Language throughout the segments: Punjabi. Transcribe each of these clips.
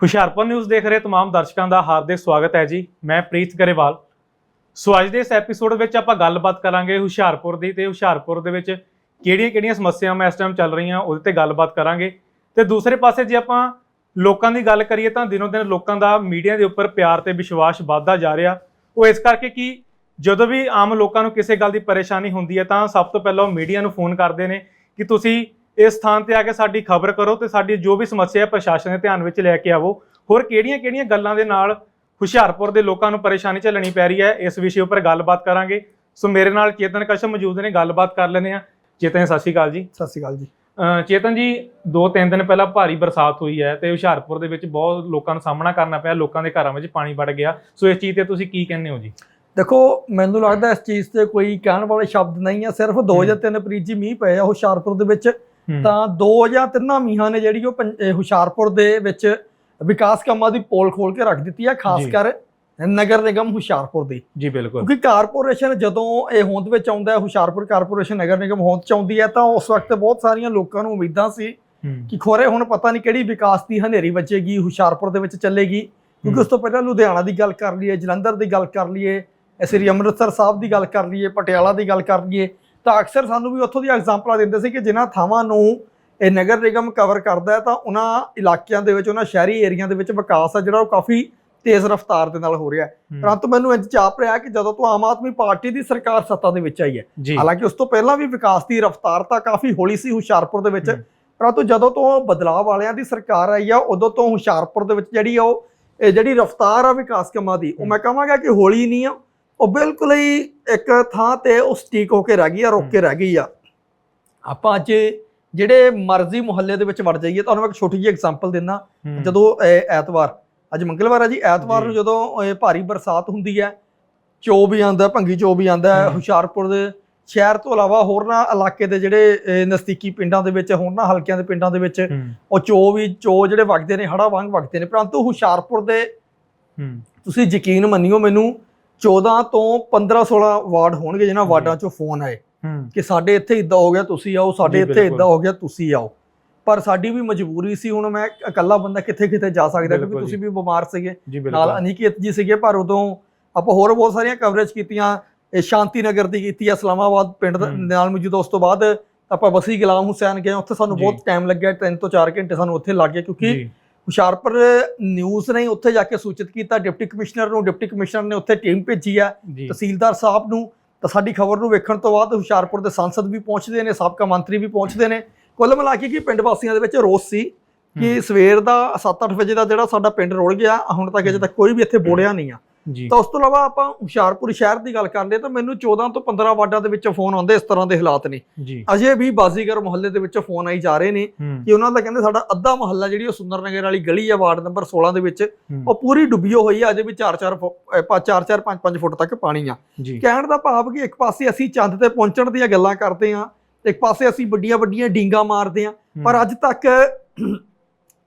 ਹੁਸ਼ਿਆਰਪੁਰ ਨਿਊਜ਼ ਦੇਖ ਰਹੇ तमाम ਦਰਸ਼ਕਾਂ ਦਾ ਹਾਰਦਿਕ ਸਵਾਗਤ ਹੈ ਜੀ ਮੈਂ ਪ੍ਰੀਤ ਗਰੇਵਾਲ ਸੋ ਅੱਜ ਦੇ ਇਸ ਐਪੀਸੋਡ ਵਿੱਚ ਆਪਾਂ ਗੱਲਬਾਤ ਕਰਾਂਗੇ ਹੁਸ਼ਿਆਰਪੁਰ ਦੀ ਤੇ ਹੁਸ਼ਿਆਰਪੁਰ ਦੇ ਵਿੱਚ ਕਿਹੜੀਆਂ-ਕਿਹੜੀਆਂ ਸਮੱਸਿਆਵਾਂ ਇਸ ਟਾਈਮ ਚੱਲ ਰਹੀਆਂ ਉਹਦੇ ਤੇ ਗੱਲਬਾਤ ਕਰਾਂਗੇ ਤੇ ਦੂਸਰੇ ਪਾਸੇ ਜੇ ਆਪਾਂ ਲੋਕਾਂ ਦੀ ਗੱਲ ਕਰੀਏ ਤਾਂ ਦਿਨੋਂ ਦਿਨ ਲੋਕਾਂ ਦਾ ਮੀਡੀਆ ਦੇ ਉੱਪਰ ਪਿਆਰ ਤੇ ਵਿਸ਼ਵਾਸ ਵੱਧਦਾ ਜਾ ਰਿਹਾ ਉਹ ਇਸ ਕਰਕੇ ਕਿ ਜਦੋਂ ਵੀ ਆਮ ਲੋਕਾਂ ਨੂੰ ਕਿਸੇ ਗੱਲ ਦੀ ਪਰੇਸ਼ਾਨੀ ਹੁੰਦੀ ਹੈ ਤਾਂ ਸਭ ਤੋਂ ਪਹਿਲਾਂ ਉਹ ਮੀਡੀਆ ਨੂੰ ਫੋਨ ਕਰਦੇ ਨੇ ਕਿ ਤੁਸੀਂ ਇਸ ਸਥਾਨ ਤੇ ਆ ਕੇ ਸਾਡੀ ਖਬਰ ਕਰੋ ਤੇ ਸਾਡੀ ਜੋ ਵੀ ਸਮੱਸਿਆ ਹੈ ਪ੍ਰਸ਼ਾਸਨ ਦੇ ਧਿਆਨ ਵਿੱਚ ਲੈ ਕੇ ਆਵੋ। ਹੋਰ ਕਿਹੜੀਆਂ-ਕਿਹੜੀਆਂ ਗੱਲਾਂ ਦੇ ਨਾਲ ਹੁਸ਼ਿਆਰਪੁਰ ਦੇ ਲੋਕਾਂ ਨੂੰ ਪਰੇਸ਼ਾਨੀ ਝੱਲਣੀ ਪੈ ਰਹੀ ਹੈ ਇਸ ਵਿਸ਼ੇ ਉੱਪਰ ਗੱਲਬਾਤ ਕਰਾਂਗੇ। ਸੋ ਮੇਰੇ ਨਾਲ ਚੇਤਨ ਕਸ਼ਮ ਮੌਜੂਦ ਨੇ ਗੱਲਬਾਤ ਕਰ ਲੈਂਦੇ ਆ ਚੇਤਨ ਸਤਿ ਸ਼੍ਰੀ ਅਕਾਲ ਜੀ। ਸਤਿ ਸ਼੍ਰੀ ਅਕਾਲ ਜੀ। ਚੇਤਨ ਜੀ ਦੋ ਤਿੰਨ ਦਿਨ ਪਹਿਲਾਂ ਭਾਰੀ ਬਰਸਾਤ ਹੋਈ ਹੈ ਤੇ ਹੁਸ਼ਿਆਰਪੁਰ ਦੇ ਵਿੱਚ ਬਹੁਤ ਲੋਕਾਂ ਨੂੰ ਸਾਹਮਣਾ ਕਰਨਾ ਪਿਆ ਲੋਕਾਂ ਦੇ ਘਰਾਂ ਵਿੱਚ ਪਾਣੀ ਵੜ ਗਿਆ। ਸੋ ਇਸ ਚੀਜ਼ ਤੇ ਤੁਸੀਂ ਕੀ ਕਹਿੰਦੇ ਹੋ ਜੀ? ਦੇਖੋ ਮੈਨੂੰ ਲੱਗਦਾ ਇਸ ਚੀਜ਼ ਤੇ ਕੋਈ ਕਹਿਣ ਵਾਲੇ ਸ਼ਬਦ ਨਹੀਂ ਆ ਸਿਰਫ ਦੋ ਜਾਂ ਤਿੰਨ ਪ੍ਰੀਜੀ ਮੀਂਹ ਪਏ ਆ ਹੁਸ਼ਿਆਰਪੁਰ ਦੇ ਵਿੱਚ। ਤਾਂ ਦੋ ਜਾਂ ਤਿੰਨਾਂ ਮੀਂਹਾਂ ਨੇ ਜਿਹੜੀ ਉਹ ਹੁਸ਼ਿਆਰਪੁਰ ਦੇ ਵਿੱਚ ਵਿਕਾਸ ਕੰਮਾਂ ਦੀ ਪੋਲ ਖੋਲ ਕੇ ਰੱਖ ਦਿੱਤੀ ਆ ਖਾਸ। ਕਰ ਨਗਰ ਨਿਗਮ ਹੁਸ਼ਿਆਰਪੁਰ ਦੀ। ਜੀ ਬਿਲਕੁਲ। ਕਿਉਂਕਿ ਕਾਰਪੋਰੇਸ਼ਨ ਜਦੋਂ ਇਹ ਹੋਂਦ ਵਿੱਚ ਆਉਂਦਾ ਹੈ ਹੁਸ਼ਿਆਰਪੁਰ ਕਾਰਪੋਰੇਸ਼ਨ ਨਗਰ ਨਿਗਮ ਹੋਂਦ ਚ ਆਉਂਦੀ ਹੈ ਤਾਂ ਉਸ ਵਕਤ ਬਹੁਤ ਸਾਰੀਆਂ ਲੋਕਾਂ ਨੂੰ ਉਮੀਦਾਂ ਸੀ ਹੂੰ, ਕਿ ਖੋਰੇ ਹੁਣ ਪਤਾ ਨਹੀਂ ਕਿਹੜੀ ਵਿਕਾਸ ਦੀ ਹਨੇਰੀ ਵੱਜੇਗੀ ਹੁਸ਼ਿਆਰਪੁਰ ਦੇ ਵਿੱਚ ਚੱਲੇਗੀ। ਕਿਉਂਕਿ ਹੂੰ। ਉਸ ਤੋਂ ਪਹਿਲਾਂ ਲੁਧਿਆਣਾ ਦੀ ਗੱਲ ਕਰ ਲਈਏ ਜਲੰਧਰ ਦੀ ਗੱਲ ਕਰ ਲਈਏ ਸ੍ਰੀ ਅੰਮ੍ਰਿਤਸਰ ਸਾਹਿਬ ਦੀ ਗੱਲ ਕਰ ਲਈਏ ਪਟਿਆਲਾ ਦੀ ਗੱਲ ਕਰ ਲਈਏ ਤਾਂ ਅਕਸਰ ਸਾਨੂੰ ਵੀ ਉੱਥੋਂ ਦੀਆਂ ਐਗਜ਼ਾਮਪਲਾਂ ਦਿੰਦੇ ਸੀ ਕਿ ਜਿਨ੍ਹਾਂ ਥਾਵਾਂ ਨੂੰ ਇਹ ਨਗਰ ਨਿਗਮ ਕਵਰ ਕਰਦਾ ਹੈ ਤਾਂ ਉਹਨਾਂ ਇਲਾਕਿਆਂ ਦੇ ਵਿੱਚ ਉਹਨਾਂ ਸ਼ਹਿਰੀ ਏਰੀਆ ਦੇ ਵਿੱਚ ਵਿਕਾਸ ਹੈ ਜਿਹੜਾ ਉਹ ਕਾਫੀ ਤੇਜ਼ ਰਫ਼ਤਾਰ ਦੇ ਨਾਲ ਹੋ ਰਿਹਾ ਹੈ ਪਰੰਤੂ ਮੈਨੂੰ ਇੰਜ ਚਾਪ ਰਿਹਾ ਕਿ ਜਦੋਂ ਤੋਂ ਆਮ ਆਦਮੀ ਪਾਰਟੀ ਦੀ ਸਰਕਾਰ ਸੱਤਾ ਦੇ ਵਿੱਚ ਆਈ ਹੈ ਹਾਲਾਂਕਿ ਉਸ ਤੋਂ ਪਹਿਲਾਂ ਵੀ ਵਿਕਾਸ ਦੀ ਰਫ਼ਤਾਰ ਤਾਂ ਕਾਫੀ ਹੌਲੀ ਸੀ ਹੁਸ਼ਿਆਰਪੁਰ ਦੇ ਵਿੱਚ। ਪਰੰਤੂ ਜਦੋਂ ਤੋਂ ਬਦਲਾਅ ਵਾਲਿਆਂ ਦੀ ਸਰਕਾਰ ਆਈ ਆ ਉਦੋਂ ਤੋਂ ਹੁਸ਼ਿਆਰਪੁਰ ਦੇ ਵਿੱਚ ਜਿਹੜੀ ਆ ਉਹ ਇਹ ਜਿਹੜੀ ਰਫ਼ਤਾਰ ਆ ਵਿਕਾਸ ਕੰਮਾਂ ਦੀ ਉਹ। ਮੈਂ ਕਹਾਂਗਾ ਕਿ ਹੌਲੀ ਨਹੀਂ ਆ ਉਹ ਬਿਲਕੁਲ ਹੀ ਇੱਕ ਥਾਂ ਤੇ ਉਹ ਸਟੀਕ ਹੋ ਕੇ ਰਹਿ ਗਈ ਆ ਰੁਕ ਕੇ ਰਹਿ ਗਈ ਆ। ਆਪਾਂ ਅੱਜ ਜਿਹੜੇ ਮਰਜ਼ੀ ਮੁਹੱਲੇ ਦੇ ਵਿੱਚ ਵੜ ਜਾਈਏ ਤੁਹਾਨੂੰ ਮੈਂ ਇੱਕ ਛੋਟੀ ਜਿਹੀ ਐਗਜ਼ਾਮਪਲ ਹੂੰ, ਜਦੋਂ ਐਤਵਾਰ ਅੱਜ ਮੰਗਲਵਾਰ ਹੈ ਜੀ ਐਤਵਾਰ ਨੂੰ। ਜਦੋਂ ਇਹ ਭਾਰੀ ਬਰਸਾਤ ਹੁੰਦੀ ਹੈ ਚੋ ਵੀ ਆਂਦਾ ਭੰਗੀ ਚੋ ਵੀ ਆਂਦਾ। ਹੁਸ਼ਿਆਰਪੁਰ ਦੇ ਸ਼ਹਿਰ ਤੋਂ ਇਲਾਵਾ ਹੋਰਨਾਂ ਇਲਾਕੇ ਦੇ ਜਿਹੜੇ ਨਜ਼ਦੀਕੀ ਪਿੰਡਾਂ ਦੇ ਵਿੱਚ ਹੋਰਨਾਂ ਹਲਕਿਆਂ ਦੇ ਪਿੰਡਾਂ ਦੇ ਵਿੱਚ ਉਹ ਚੋ ਵੀ ਚੋ ਜਿਹੜੇ ਵਗਦੇ ਨੇ ਹੜਾ ਵਾਂਗ ਵਗਦੇ ਨੇ। ਪਰੰਤੂ ਹੁਸ਼ਿਆਰਪੁਰ ਦੇ ਤੁਸੀਂ ਯਕੀਨ ਮੰਨਿਓ ਮੈਨੂੰ 14 ਤੋਂ 15 16 ਵਾਰਡ ਹੋਣਗੇ ਜਿਨ੍ਹਾਂ ਜੀ। ਵਾਰਡਾਂ ਚੋਂ ਫੋਨ ਆਏ ਕਿ ਸਾਡੇ ਇੱਥੇ ਇਦਾਂ ਹੋ ਗਿਆ ਤੁਸੀਂ ਆਓ ਸਾਡੇ ਇੱਥੇ। ਇਦਾਂ ਹੋ ਗਿਆ ਤੁਸੀਂ ਆਓ ਪਰ ਸਾਡੀ ਵੀ ਮਜਬੂਰੀ ਸੀ ਹੁਣ ਮੈਂ ਇਕੱਲਾ ਬੰਦਾ ਕਿੱਥੇ ਕਿੱਥੇ ਜਾ ਸਕਦਾ ਕਿਉਂਕਿ ਤੁਸੀਂ। ਵੀ ਬਿਮਾਰ ਸੀਗੇ ਨਾਲ ਅਨਿਕੇਤ ਜੀ ਸੀਗੇ ਪਰ ਉਦੋਂ ਆਪਾਂ ਹੋਰ ਬਹੁਤ ਸਾਰੀਆਂ ਕਵਰੇਜ ਕੀਤੀਆਂ ਇਹ ਸ਼ਾਂਤੀ ਨਗਰ ਦੀ ਕੀਤੀ ਆ ਇਸਲਾਮਾਬਾਦ ਪਿੰਡ। ਨਾਲ ਮੌਜੂਦ ਉਸ ਤੋਂ ਬਾਅਦ ਆਪਾਂ ਬਸੀ ਗੁਲਾਮ ਹੁਸੈਨ ਗਏ ਉੱਥੇ ਸਾਨੂੰ। ਬਹੁਤ ਟਾਈਮ ਲੱਗਿਆ 3 ਤੋਂ 4 ਘੰਟੇ ਸਾਨੂੰ ਉੱਥੇ ਲੱਗ ਗਏ ਕਿਉਂਕਿ ਹੁਸ਼ਿਆਰਪੁਰ ਨਿਊਜ਼ ਨੇ ਉੱਥੇ ਜਾ ਕੇ ਸੂਚਿਤ ਕੀਤਾ ਡਿਪਟੀ ਕਮਿਸ਼ਨਰ ਨੂੰ ਡਿਪਟੀ ਕਮਿਸ਼ਨਰ ਨੇ ਉੱਥੇ ਟੀਮ ਭੇਜੀ ਆ ਤਹਿਸੀਲਦਾਰ ਸਾਹਿਬ ਨੂੰ। ਤਾਂ ਸਾਡੀ ਖਬਰ ਨੂੰ ਵੇਖਣ ਤੋਂ ਬਾਅਦ ਹੁਸ਼ਿਆਰਪੁਰ ਦੇ ਸੰਸਦ ਵੀ ਪਹੁੰਚਦੇ ਨੇ ਸਾਬਕਾ ਮੰਤਰੀ ਵੀ ਪਹੁੰਚਦੇ ਨੇ। ਕੁੱਲ ਮਿਲਾ ਕੇ ਕਿ ਪਿੰਡ ਵਾਸੀਆਂ ਦੇ ਵਿੱਚ ਰੋਸ ਸੀ ਕਿ ਸਵੇਰ ਦਾ 7-8 ਵਜੇ ਦਾ ਜਿਹੜਾ ਸਾਡਾ ਪਿੰਡ ਰੁੜ ਗਿਆ ਹੁਣ ਤੱਕ ਅਜੇ ਤੱਕ ਕੋਈ ਵੀ ਇੱਥੇ ਬੋੜਿਆ ਨਹੀਂ ਆ। ਤਾਂ ਉਸ ਤੋਂ ਇਲਾਵਾ ਆਪਾਂ ਹੁਸ਼ਿਆਰਪੁਰ ਸ਼ਹਿਰ ਦੀ ਗੱਲ ਕਰ ਲਈਏ ਤਾਂ ਮੈਨੂੰ 14 ਤੋਂ 15 ਵਾਰਡਾਂ ਦੇ ਵਿੱਚੋਂ ਫੋਨ ਆਉਂਦੇ ਇਸ ਤਰ੍ਹਾਂ ਦੇ ਹਾਲਾਤ ਨੇ। ਅਜੇ ਵੀ ਬਾਜ਼ੀਗਰ ਮੁਹੱਲੇ ਦੇ ਵਿੱਚੋਂ ਫੋਨ ਆਈ ਜਾ ਰਹੇ ਨੇ ਕਿ ਉਹਨਾਂ ਦਾ ਕਹਿੰਦੇ ਸਾਡਾ ਅੱਧਾ ਮੁਹੱਲਾ ਜਿਹੜੀ ਉਹ ਸੁੰਦਰ ਨਗਰ ਵਾਲੀ ਗਲੀ ਆ ਵਾਰਡ ਨੰਬਰ 16 ਦੇ ਵਿੱਚ ਉਹ ਪੂਰੀ ਡੁੱਬੀ ਹੋਈ ਆ ਅਜੇ ਵੀ 4-4 4-4 5-5 ਫੁੱਟ ਤੱਕ ਪਾਣੀ ਆ। ਕਹਿਣ ਦਾ ਭਾਵ ਕਿ ਇੱਕ ਪਾਸੇ ਅਸੀਂ ਚੰਦ ਤੇ ਪਹੁੰਚਣ ਦੀਆਂ ਗੱਲਾਂ ਕਰਦੇ ਆ ਇੱਕ ਪਾਸੇ ਅਸੀਂ ਵੱਡੀਆਂ ਵੱਡੀਆਂ ਡੀਂਗਾ ਮਾਰਦੇ ਆ ਪਰ ਅੱਜ ਤੱਕ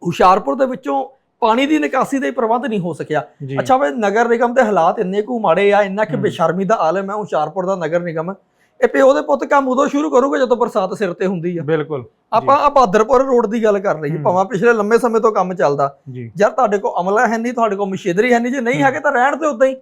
ਹੁਸ਼ਿਆਰਪੁਰ ਦੇ ਵਿੱਚੋਂ ਪਾਣੀ ਦੀ ਨਿਕਾਸੀ ਦਾ ਹੀ ਪ੍ਰਬੰਧ ਨਹੀਂ ਹੋ ਸਕਿਆ। ਅੱਛਾ ਵੇ ਨਗਰ ਨਿਗਮ ਦੇ ਹਾਲਾਤ ਇੰਨੇ ਕੁ ਮਾੜੇ ਆ ਇੰਨਾ ਕਿ। ਬੇਸ਼ਰਮੀ ਦਾ ਆਲਮ ਹੈ ਹੁਸ਼ਿਆਰਪੁਰ ਦਾ ਨਗਰ ਨਿਗਮ। ਇਹ ਪਿਓ ਦੇ ਪੁੱਤ ਕੰਮ ਉਦੋਂ ਸ਼ੁਰੂ ਕਰੂਗਾ ਜਦੋਂ ਬਰਸਾਤ ਸਿਰ ਤੇ ਹੁੰਦੀ ਆ। ਬਿਲਕੁਲ। ਆਪਾਂ ਆ ਬਹਾਦਰਪੁਰ ਰੋਡ ਦੀ ਗੱਲ ਕਰ ਲਈਏ ਹਮ। ਭਾਵੇਂ ਪਿਛਲੇ ਲੰਮੇ ਸਮੇਂ ਤੋਂ ਕੰਮ ਚੱਲਦਾ। ਯਾਰ ਤੁਹਾਡੇ ਕੋਲ ਅਮਲਾ ਹੈ ਨਹੀਂ ਤੁਹਾਡੇ ਕੋਲ ਮਸ਼ੀਨਰੀ ਹੈ ਨਹੀਂ ਜੇ ਨਹੀਂ। ਹੈਗੇ ਤਾਂ ਰਹਿਣ ਤੇ ਉਦਾਂ ਹੀ।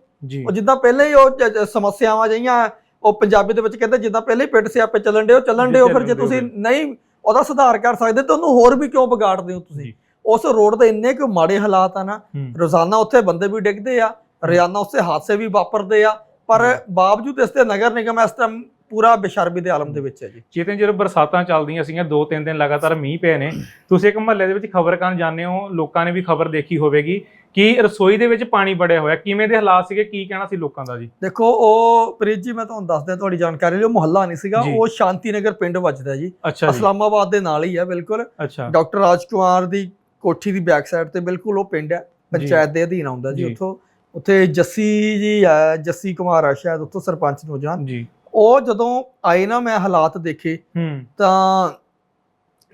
ਉਹ ਜਿੱਦਾਂ ਪਹਿਲੇ ਹੀ ਉਹ ਸਮੱਸਿਆਵਾਂ ਜਿਹੀਆਂ ਉਹ ਪੰਜਾਬੀ ਦੇ ਵਿੱਚ ਕਹਿੰਦੇ ਜਿੱਦਾਂ ਪਹਿਲੇ ਹੀ ਪਿੰਡ ਸਿਆਪੇ ਚੱਲਣ ਦੇ ਉਹ ਚੱਲਣ ਦੇ ਫਿਰ ਜੇ ਤੁਸੀਂ ਨਹੀਂ ਉਹਦਾ ਸੁਧਾਰ ਕਰ ਸਕਦੇ ਤਾਂ ਉਹਨੂੰ ਹੋਰ ਵੀ ਕਿਉਂ ਵਿਗਾੜਦੇ ਹੋ ਤੁਸੀਂ। ਉਸ ਰੋਡ ਦੇ ਇੰਨੇ ਕੁ ਮਾੜੇ ਹਾਲਾਤ ਆ ਨਾ ਰੋਜ਼ਾਨਾ ਉੱਥੇ ਬੰਦੇ ਵੀ ਡਿੱਗਦੇ ਆ ਰੋਜ਼ਾਨਾ ਉੱਥੇ ਹਾਦਸੇ ਵੀ ਵਾਪਰਦੇ ਆ ਪਰ। ਬਾਵਜੂਦ ਇਸ ਤੇ ਨਗਰ ਨਿਗਮ ਇਸ ਟਾਈਮ ਪੂਰਾ ਬੇਸ਼ਰਮੀ ਦੇ ਆਲਮ ਦੇ ਵਿੱਚ ਹੈ ਜੀ। ਚੇਤਨ ਜਦੋਂ ਬਰਸਾਤਾਂ ਚੱਲਦੀਆਂ ਸੀਗੀਆਂ ਦੋ ਤਿੰਨ ਦਿਨ ਲਗਾਤਾਰ ਮੀਂਹ ਪਏ ਨੇ ਤੁਸੀਂ ਇੱਕ ਮਹੱਲੇ ਦੇ ਵਿੱਚ ਖਬਰ ਕਰਨ ਜਾਂਦੇ ਹੋ ਲੋਕਾਂ ਨੇ ਵੀ ਖਬਰ ਦੇਖੀ ਹੋਵੇਗੀ ਕਿ ਰਸੋਈ ਦੇ ਵਿੱਚ ਪਾਣੀ ਵੜਿਆ ਹੋਇਆ ਕਿਵੇਂ ਦੇ ਹਾਲਾਤ ਸੀਗੇ ਕੀ ਕਹਿਣਾ ਸੀ ਲੋਕਾਂ ਦਾ ਜੀ? ਦੇਖੋ ਉਹ ਪ੍ਰੀਤ ਜੀ ਮੈਂ ਤੁਹਾਨੂੰ ਦੱਸ ਦਿਆਂ ਤੁਹਾਡੀ ਜਾਣਕਾਰੀ ਲਈ ਉਹ ਮੁਹੱਲਾ ਨਹੀਂ ਸੀਗਾ। ਉਹ ਸ਼ਾਂਤੀ ਨਗਰ ਪਿੰਡ ਵੱਜਦਾ ਜੀ। ਇਸਲਾਮਾਬਾਦ ਦੇ ਨਾਲ ਹੀ ਹੈ ਬਿਲਕੁਲ। ਅੱਛਾ। ਡਾਕਟਰ ਰਾਜਕੁਮਾਰ ਦੀ ਕੋਠੀ ਦੀ ਬੈਕ ਸਾਈਡ ਤੇ ਬਿਲਕੁਲ ਉਹ ਪਿੰਡ ਹੈ ਪੰਚਾਇਤ ਦੇ ਅਧੀਨ ਆਉਂਦਾ ਜੀ। ਉੱਥੋਂ। ਉੱਥੇ ਜੱਸੀ ਜੀ ਹੈ ਜੱਸੀ ਕੁਮਾਰ ਆ ਸ਼ਾਇਦ ਉੱਥੋਂ ਸਰਪੰਚ ਨੌਜਵਾਨ। ਜੀ। ਉਹ ਜਦੋਂ ਆਏ ਨਾ ਮੈਂ ਹਾਲਾਤ ਦੇਖੇ ਹੂੰ। ਤਾਂ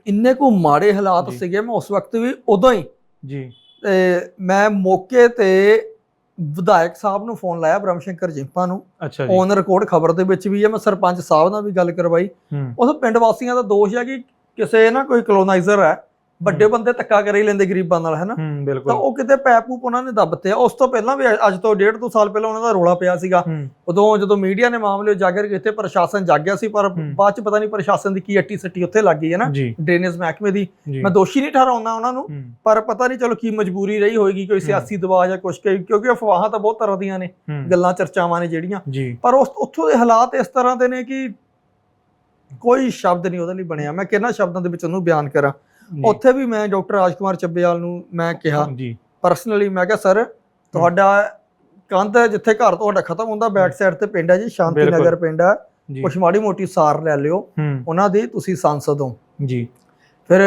ਇੰਨੇ ਕੋ ਮਾੜੇ ਹਾਲਾਤ। ਸੀਗੇ ਮੈਂ ਉਸ ਵਕਤ ਵੀ ਉਦੋਂ ਹੀ ਜੀ। ਤੇ ਮੈਂ ਮੌਕੇ ਤੇ ਵਿਧਾਇਕ ਸਾਹਿਬ ਨੂੰ ਫੋਨ ਲਾਇਆ ਬ੍ਰਹਮ ਸ਼ੰਕਰ ਜਿੰਪਾ ਨੂੰ। ਅੱਛਾ ਜੀ। ਔਨ ਰਿਕਾਰਡ ਖਬਰ ਦੇ ਵਿੱਚ ਵੀ ਹੈ ਮੈਂ ਸਰਪੰਚ ਸਾਹਿਬ ਨਾਲ ਵੀ ਗੱਲ ਕਰਵਾਈ। ਉਸ ਪਿੰਡ ਵਾਸੀਆਂ ਦਾ ਦੋਸ਼ ਹੈ ਕਿ ਕਿਸੇ ਨਾ ਕੋਈ ਕਲੋਨਾਈਜ਼ਰ ਹੈ ਵੱਡੇ ਬੰਦੇ ਧੱਕਾ ਕਰੇ ਹੀ ਲੈਂਦੇ ਗਰੀਬਾਂ ਨਾਲ ਹੈਨਾ? ਹੂੰ ਤਾਂ ਬਿਲਕੁਲ ਉਹ ਕਿਤੇ ਪੈਪ ਪੂਪ ਉਹਨਾਂ ਨੇ ਦੱਬਤੇ ਆ। ਉਸ ਤੋਂ ਪਹਿਲਾਂ ਵੀ ਅੱਜ ਤੋਂ ਡੇਢ ਦੋ ਸਾਲ ਪਹਿਲਾਂ ਉਹਨਾਂ ਦਾ ਰੋਲਾ ਪਿਆ ਸੀਗਾ। ਉਦੋਂ ਜਦੋਂ ਮੀਡੀਆ ਨੇ ਮਾਮਲੇ ਉਜਾਗਰ ਕੀਤੇ ਪ੍ਰਸ਼ਾਸਨ ਜਾਗਿਆ ਸੀ ਪਰ। ਬਾਅਦ ਚ ਪਤਾ ਨਹੀਂ ਪ੍ਰਸ਼ਾਸਨ ਦੀ ਕੀ ਅੱਟੀ ਸੱਟੀ ਉੱਥੇ ਲੱਗ ਗਈ ਹੈ ਨਾ ਡਰੇਨੇਜ ਮਹਿਕਮੇ ਦੀ। ਮੈਂ ਦੋਸ਼ੀ ਨਹੀਂ ਠਹਿਰਾਉਂਦਾ ਉਹਨਾਂ ਨੂੰ ਪਰ ਪਤਾ ਨਹੀਂ ਚਲੋ ਕੀ ਮਜਬੂਰੀ ਰਹੀ ਹੋਏਗੀ ਕੋਈ ਸਿਆਸੀ ਦਬਾਅ ਜਾਂ ਕੁਝ ਕਿਉਂਕਿ ਅਫਵਾਹਾਂ ਤਾਂ ਬਹੁਤ ਤਰ੍ਹਾਂ ਦੀਆਂ ਨੇ ਗੱਲਾਂ ਚਰਚਾਵਾਂ ਨੇ ਜਿਹੜੀਆਂ। ਪਰ ਉਸ ਉੱਥੋਂ ਦੇ ਹਾਲਾਤ ਇਸ ਤਰ੍ਹਾਂ ਦੇ ਨੇ ਕਿ ਕੋਈ ਸ਼ਬਦ ਨਹੀਂ ਉਹਦੇ ਲਈ ਬਣਿਆ। ਮੈਂ ਕਿੰਨਾ ਸ਼ਬਦਾਂ ਦੇ ਵਿੱਚ ਉਹਨੂੰ ਬਿਆਨ ਕਰਾਂ? ਉੱਥੇ ਵੀ ਮੈਂ ਡਾਕਟਰ ਰਾਜਕੁਮਾਰ ਚੱਬੇਵਾਲ ਨੂੰ ਮੈਂ ਕਿਹਾ ਜੀ। ਪਰਸਨਲੀ ਮੈਂ ਕਿਹਾ ਸਰ ਤੁਹਾਡਾ ਕੰਧ ਜਿੱਥੇ ਘਰ ਤੁਹਾਡਾ ਖਤਮ ਹੁੰਦਾ ਬੈਕ ਸਾਈਡ ਤੇ ਪਿੰਡ ਹੈ ਜੀ ਸ਼ਾਂਤੀ। ਨਗਰ ਪਿੰਡ ਹੈ। ਕੁਛ ਮਾੜੀ ਮੋਟੀ ਸਾਰ ਲੈ ਲਿਓ। ਉਹਨਾਂ ਦੀ ਤੁਸੀਂ ਸੰਸਦ ਹੋ। ਜੀ। ਫਿਰ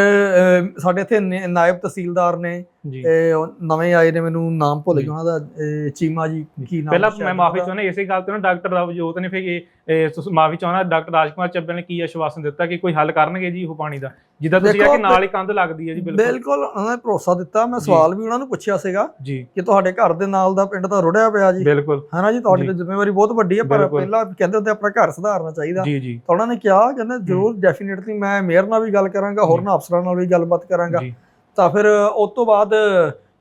ਸਾਡੇ ਇੱਥੇ ਨਾਇਬ ਤਹਿਸੀਲਦਾਰ ਨੇ ਜੀ। ਇਹ ਉਹ ਨਵੇਂ ਆਏ ਨੇ ਮੈਨੂੰ ਨਾਮ ਭੁੱਲ ਗਿਆ ਉਹਨਾਂ ਦਾ। ਇਹ ਚੀਮਾ ਜੀ ਕੀ ਨਾਮ ਪਹਿਲਾਂ ਮੈਂ ਮਾਫੀ। ਚਾਹੁੰਦਾ ਇਸੇ ਗੱਲ ਤੋਂ ਨਾ ਡਾਕਟਰ ਰਵਜੋਤ ਨੇ ਫਿਰ ਇਹ- ਮਾਫੀ ਚਾਹੁੰਦਾ ਡਾਕਟਰ ਰਾਜਕੁਮਾਰ ਚੱਬਲ ਨੇ ਕੀ ਆਸ਼ਵਾਸਨ ਦਿੱਤਾ ਕਿ ਕੋਈ ਹੱਲ ਕਰਨਗੇ ਜੀ ਉਹ ਪਾਣੀ ਦਾ? ਜਿੱਦਾਂ ਤੁਸੀਂ ਆ ਕਿ ਨਾਲ ਹੀ ਕੰਧ ਲੱਗਦੀ ਹੈ ਜੀ ਬਿਲਕੁਲ। ਬਿਲਕੁਲ ਉਹਨਾਂ ਨੇ ਭਰੋਸਾ ਦਿੱਤਾ। ਮੈਂ। ਸਵਾਲ ਵੀ ਉਹਨਾਂ ਨੂੰ ਪੁੱਛਿਆ ਸੀਗਾ ਜੀ। ਕਿ ਤੁਹਾਡੇ ਘਰ ਦੇ ਨਾਲ ਦਾ ਪਿੰਡ ਤਾਂ ਰੁੜਿਆ ਪਿਆ ਜੀ। ਬਿਲਕੁਲ। ਹਨਾ ਜੀ ਤੁਹਾਡੀ ਜ਼ਿੰਮੇਵਾਰੀ ਬਹੁਤ ਵੱਡੀ ਹੈ ਪਰ। ਪਹਿਲਾਂ ਕਹਿੰਦੇ ਹੁੰਦੇ ਆਪਣਾ ਘਰ ਸੁਧਾਰਨਾ ਚਾਹੀਦਾ। ਤਾਂ ਉਹਨਾਂ ਨੇ ਕਿਹਾ ਕਹਿੰਦੇ ਜ਼ਰੂਰ ਡੈਫੀਨਿਟਲੀ ਮੈਂ ਮੇਅਰ ਨਾਲ ਵੀ ਗੱਲ ਕਰਾਂਗਾ ਹੋਰ ਜੀ। ਨਾ ਅਫਸਰਾਂ ਨਾਲ ਵੀ ਗੱਲਬਾਤ ਕਰਾਂਗਾ। ਤਾਂ ਫਿਰ ਉਸ ਤੋਂ ਬਾਅਦ